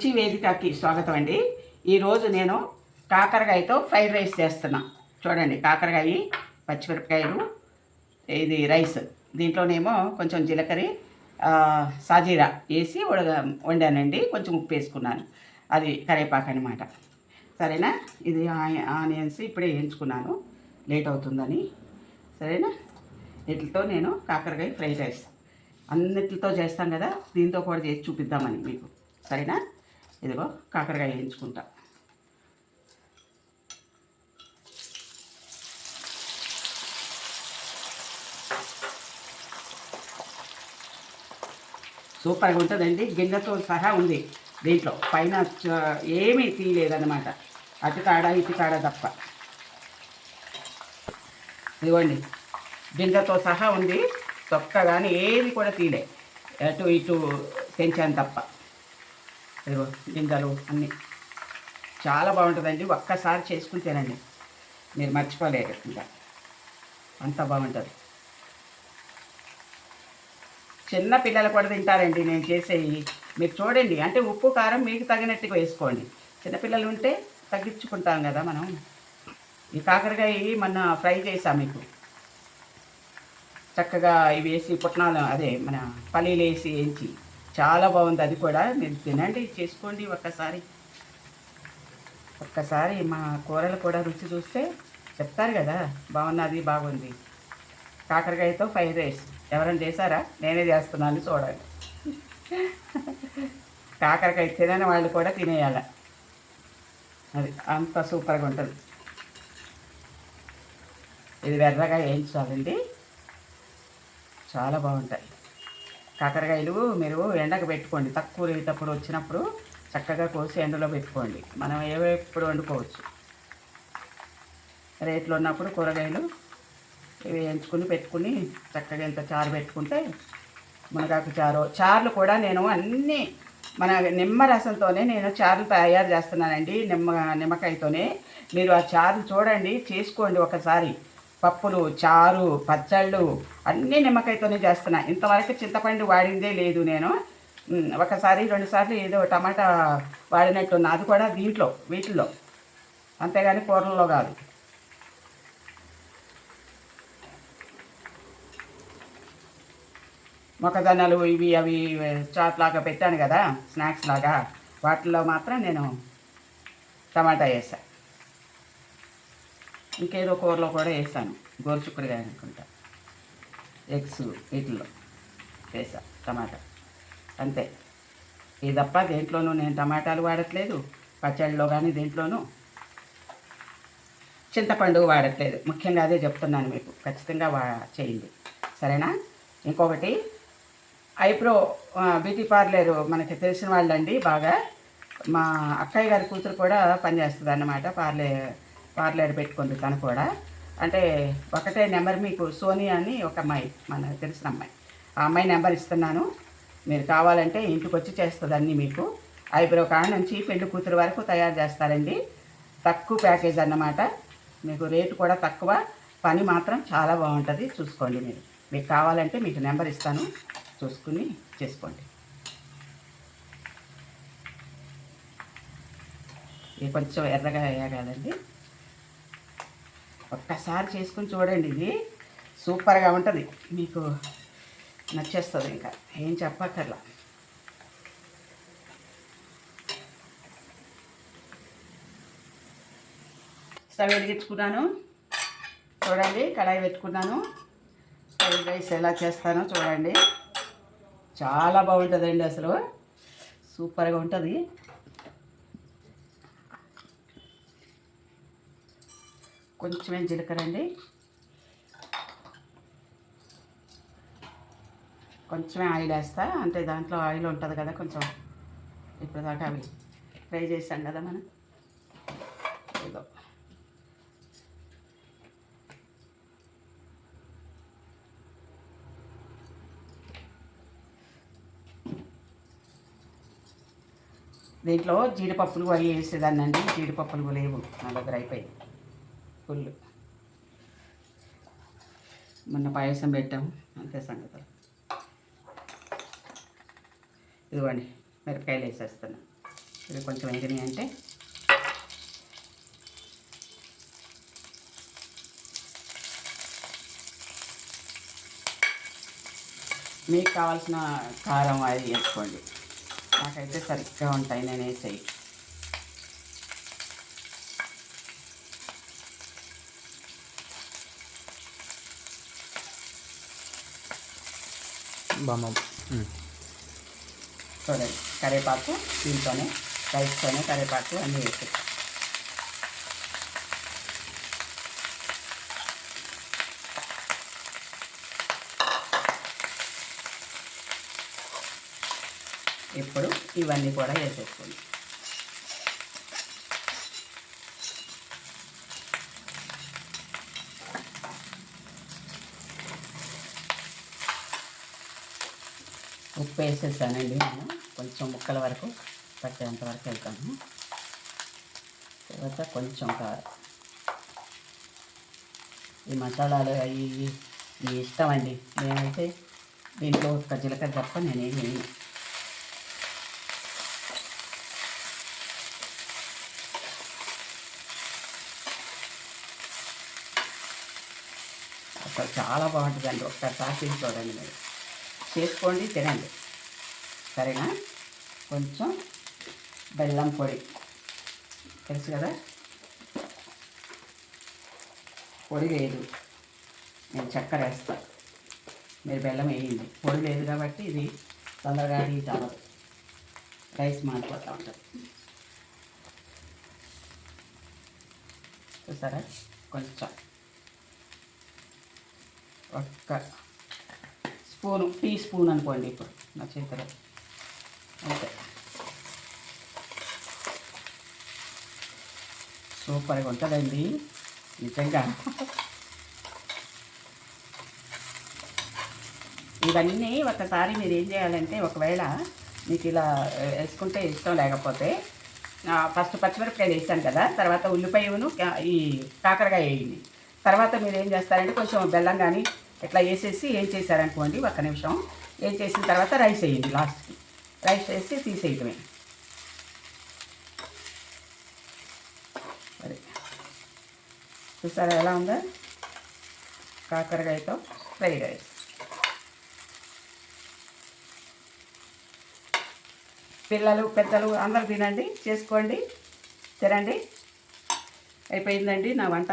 రుచి వేదికకి స్వాగతం అండి. ఈరోజు నేను కాకరకాయతో ఫ్రైడ్ రైస్ చేస్తున్నా. చూడండి కాకరకాయ పచ్చిమిరపకాయలు ఇది రైస్. దీంట్లోనేమో కొంచెం జీలకర్ర సాజీరా వేసి ఉడగ వండానండి. కొంచెం ఉప్పు వేసుకున్నాను. అది కరేపాకు అనమాట సరేనా? ఇది ఆ- ఆనియన్స్ ఇప్పుడే వేయించుకున్నాను. లేట్ అవుతుందని. సరేనా? వీటితో నేను కాకరకాయ ఫ్రైడ్ రైస్. అన్నిటితో చేస్తాం కదా దీంతో కూడా చేసి చూపిద్దామని మీకు. సరేనా? ఇదిగో కాకరకాయ వేయించుకుంటా. సూపర్గా ఉంటుందండి. గిన్నెతో సహా ఉంది దీంట్లో. పైన ఏమీ తీయలేదన్నమాట. అటు కాడ ఇటు కాడ తప్ప. ఇదిగోండి. గింజతో సహా ఉంది. తొక్క కానీ ఏది కూడా తీలే అటు ఇటు తెంచాను తప్ప. అదిగో గింజలు అన్నీ. చాలా బాగుంటుందండి. ఒక్కసారి చేసుకుని తినండి. మీరు మర్చిపోలేరు ఇంకా. అంత బాగుంటుంది. చిన్న పిల్లలు కూడా తింటారండి నేను చేసేవి మీరు చూడండి. అంటే ఉప్పు కారం మీకు తగినట్టుగా వేసుకోండి. చిన్నపిల్లలు ఉంటే తగ్గించుకుంటాం కదా మనం. ఈ కాకరకాయ మొన్న ఫ్రై చేసాం మీకు. చక్కగా ఇవి వేసి పుట్నాలు అదే మన పల్లీలు వేసి వేయించి. చాలా బాగుంది. అది కూడా మీరు తినండి చేసుకోండి ఒక్కసారి. ఒక్కసారి మా కూరలు కూడా రుచి చూస్తే చెప్తారు కదా బాగున్నది బాగుంది. కాకరకాయతో ఫ్రైడ్ రైస్. ఎవరైనా చేశారా? నేనే చేస్తున్నాను చూడండి. కాకరకాయ తినని వాళ్ళు కూడా తినేయాల. అది అంత సూపర్గా ఉంటుంది. ఇది వెర్రగా వేయించాలండి. చాలా బాగుంటాయి. కాకరకాయలు మీరు ఎండకు పెట్టుకోండి. తక్కువ రేటప్పుడు వచ్చినప్పుడు చక్కగా కోసి ఎండలో పెట్టుకోండి. మనం ఏవేప్పుడు వండుకోవచ్చు. రేట్లు ఉన్నప్పుడు కూరగాయలు ఇవి ఎంచుకుని పెట్టుకుని చక్కగా ఇంత చారు పెట్టుకుంటే మునగాకు చారు. చారులు కూడా నేను అన్నీ మన నిమ్మ రసంతోనే నేను చారులు తయారు చేస్తున్నానండి. నిమ్మ నిమ్మకాయతోనే. మీరు ఆ చారులు చూడండి చేసుకోండి ఒకసారి. పప్పులు చారు పచ్చళ్ళు అన్నీ నిమ్మకాయతోనే చేస్తున్నా. ఇంతవరకు చింతపండు వాడిందే లేదు నేను. ఒకసారి రెండుసార్లు ఏదో టమాటా వాడినట్టున్నా. అది కూడా దీంట్లో వీటిల్లో. అంతేగాని కూరల్లో కాదు. మొక్కజొన్నలు ఇవి అవి చాట్ లాగా పెట్టాను కదా స్నాక్స్ లాగా. వాటిల్లో మాత్రం నేను టమాటా వేసాను ఇంకేదో కూరలో కూడా వేసాను. గోరుచుక్కుడుగాయ అనుకుంటా ఎగ్స్ వీటిల్లో వేసా టమాటా. అంతే. ఇది తప్ప దేంట్లోనూ నేను టమాటాలు వాడట్లేదు. పచ్చళ్ళలో కానీ దేంట్లోనూ చింతపండు వాడట్లేదు. ముఖ్యంగా అదే చెప్తున్నాను మీకు. ఖచ్చితంగా వా చేయండి. సరేనా? ఇంకొకటి ఐబ్రో బ్యూటీ పార్లర్ మనకి తెలిసిన వాళ్ళండి బాగా. మా అక్కయ్య గారి కూతురు కూడా పనిచేస్తుంది అన్నమాట పార్లర్ పార్లర్ పెట్టుకుంది తను కూడా. అంటే ఒకటే నెంబర్ మీకు సోనియా అని ఒక అమ్మాయి మన తెలిసిన అమ్మాయి. ఆ అమ్మాయి నెంబర్ ఇస్తున్నాను. మీరు కావాలంటే ఇంటికి వచ్చి చేస్తుంది మీకు ఐబ్రో కాడ నుంచి పెళ్ళి కూతురు వరకు తయారు చేస్తారండి. తక్కువ ప్యాకేజ్ అన్నమాట. మీకు రేటు కూడా తక్కువ. పని మాత్రం చాలా బాగుంటుంది. చూసుకోండి మీరు. మీకు కావాలంటే మీకు నెంబర్ ఇస్తాను. చూసుకుని చేసుకోండి. ఇది కొంచెం ఎర్రగా వేయగాలండి. ఒక్కసారి చేసుకుని చూడండి ఇది. సూపర్గా ఉంటుంది. మీకు నచ్చేస్తుంది ఇంకా. ఏం చెప్పక్కర్లా. స్టవ్ వెలిగించుకున్నాను. చూడండి కడాయి పెట్టుకున్నాను. ఫ్రైడ్ రైస్ ఎలా చేస్తానో చూడండి. చాలా బాగుంటుందండి అసలు. సూపర్గా ఉంటుంది. కొంచెమే జీలకర్ర అండి. కొంచెమే ఆయిల్ వేస్తా. అంటే దాంట్లో ఆయిల్ ఉంటుంది కదా కొంచెం ఇప్పుడు దాకా అవి ఫ్రై చేసాం కదా మనం. ఏదో దీంట్లో జీడిపప్పులు అవి వేసేదాన్ని అండి జీడిపప్పులు లేవు నా దగ్గర అయిపోయి ఫుల్ మొన్న పాయసం పెట్టాము. అంతే సంగతులు. ఇదిగోండి మిరపకాయలు వేసేస్తాను ఇవి కొంచెం వేగినాయి అంటే మీకు కావాల్సిన కారం అది వేసుకోండి. నాకైతే సరిగ్గా ఉంటాయి నేను వేసేయి. బామ్మ చూడండి కరివేపాకు దీంతోనే రైస్తోనే కరివేపాకు అన్నీ వేసి ఇప్పుడు ఇవన్నీ కూడా వేసేసుకోండి. ఉప్పు వేసేసానండి నేను. కొంచెం ముక్కల వరకు పట్టేంత వరకు వెళ్తాను తర్వాత కొంచెం కారం ఈ మసాలాలు అవి మీ ఇష్టం అండి. నేనైతే దీంట్లో ఒక జీలకర్ర తప్ప నేనేం వేయను. అసలు చాలా బాగుంటుందండి. ఒక్కసారి తిని చూడండి మీరు. చేసుకోండి తినండి. సరేనా? కొంచెం బెల్లం పొడి. తెలుసు కదా? పొడి లేదు. నేను చక్కెర వేస్తా. మీరు బెల్లం వేయండి. పొడి లేదు కాబట్టి ఇది తొందరగా ఇది చాలదు రైస్ మారిపోతూ ఉంటుంది. చూసారా? కొంచెం. ఒక్క స్పూను టీ స్పూన్ అనుకోండి ఇప్పుడు నా చేతిలో. అంతే సూపర్గా ఉంటుందండి. నిజంగా. ఇవన్నీ ఒకసారి మీరు ఏం చేయాలంటే ఒకవేళ మీకు ఇలా వేసుకుంటే ఇష్టం లేకపోతే ఫస్ట్ పచ్చిమిరపకాయలు వేసాను కదా తర్వాత ఉల్లిపాయను ఈ కాకరకాయ వేయండి. తర్వాత మీరు ఏం చేస్తారంటే కొంచెం బెల్లం కానీ ఇట్లా వేసేసి ఏం చేశారనుకోండి ఒక్క నిమిషం. ఏం చేసిన తర్వాత రైస్ వేయండి లాస్ట్కి. రైస్ వేసి తీసేయటమే. సరే. చూసారా ఎలా ఉందో? కాకరకాయతో ఫ్రైడ్ రైస్. పిల్లలు పెద్దలు అందరూ తినండి చేసుకోండి తినండి. అయిపోయిందండి నా వంట.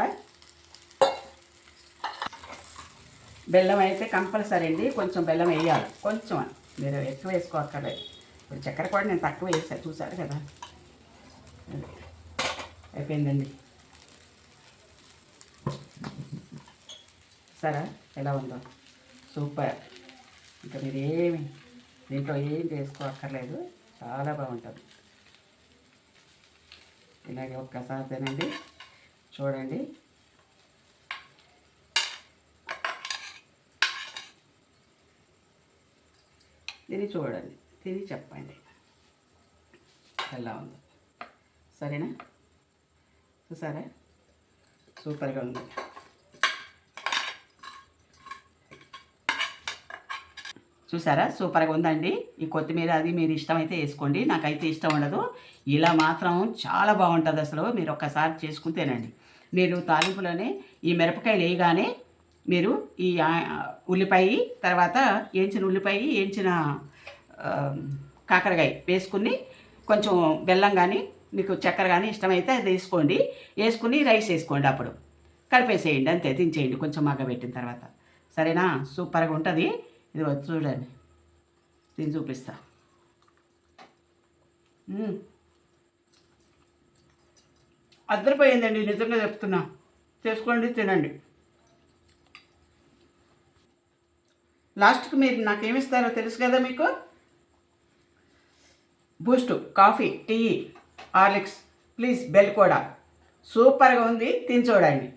బెల్లం అయితే కంపల్సరీ అండి. కొంచెం బెల్లం వేయాలి. కొంచెం మీరు ఎక్కువ వేసుకోక్కర్లేదు. ఇప్పుడు చక్కెర కూడా నేను తక్కువ వేసాను చూసారు కదా. అయిపోయిందండి. సరే ఎలా ఉందో. సూపర్. ఇంకా మీరు ఏమి దీంట్లో ఏం చేసుకోక్కర్లేదు చాలా బాగుంటుంది. ఇలాగే ఒక్కసారి తినండి. చూడండి. తిని చూడండి. తిని చెప్పండి. ఎలా ఉందో? సరేనా? చూసారా? సూపర్గా ఉంది. చూసారా? సూపర్గా ఉందండి. ఈ కొత్తిమీర అది మీరు ఇష్టమైతే వేసుకోండి. నాకైతే ఇష్టం ఉండదు. ఇలా మాత్రం చాలా బాగుంటుంది అసలు. మీరు ఒక్కసారి చేసుకుని తినండి మీరు తాలింపులోనే ఈ మిరపకాయలు వేయగానే మీరు ఈ ఉల్లిపాయ తర్వాత ఏంచిన ఉల్లిపాయ ఏంచిన కాకరకాయ వేసుకుని కొంచెం బెల్లం కానీ మీకు చక్కెర కానీ ఇష్టమైతే అది వేసుకోండి వేసుకుని రైస్ వేసుకోండి అప్పుడు. కలిపేసేయండి అంతే దించేయండి కొంచెం మగ్గబెట్టిన తర్వాత. సరేనా? సూపర్గా ఉంటుంది. ఇది వచ్చి చూడండి. దీన్ని చూపిస్తా. అద్దరిపోయిందండి నిజంగా చెప్తున్నా. చేసుకోండి తినండి. లాస్ట్కి మీరు నాకేమిస్తారో తెలుసు కదా మీకు? Boost coffee tea Horlicks please bell కూడా. సూపర్గా ఉంది తిని చూడండి.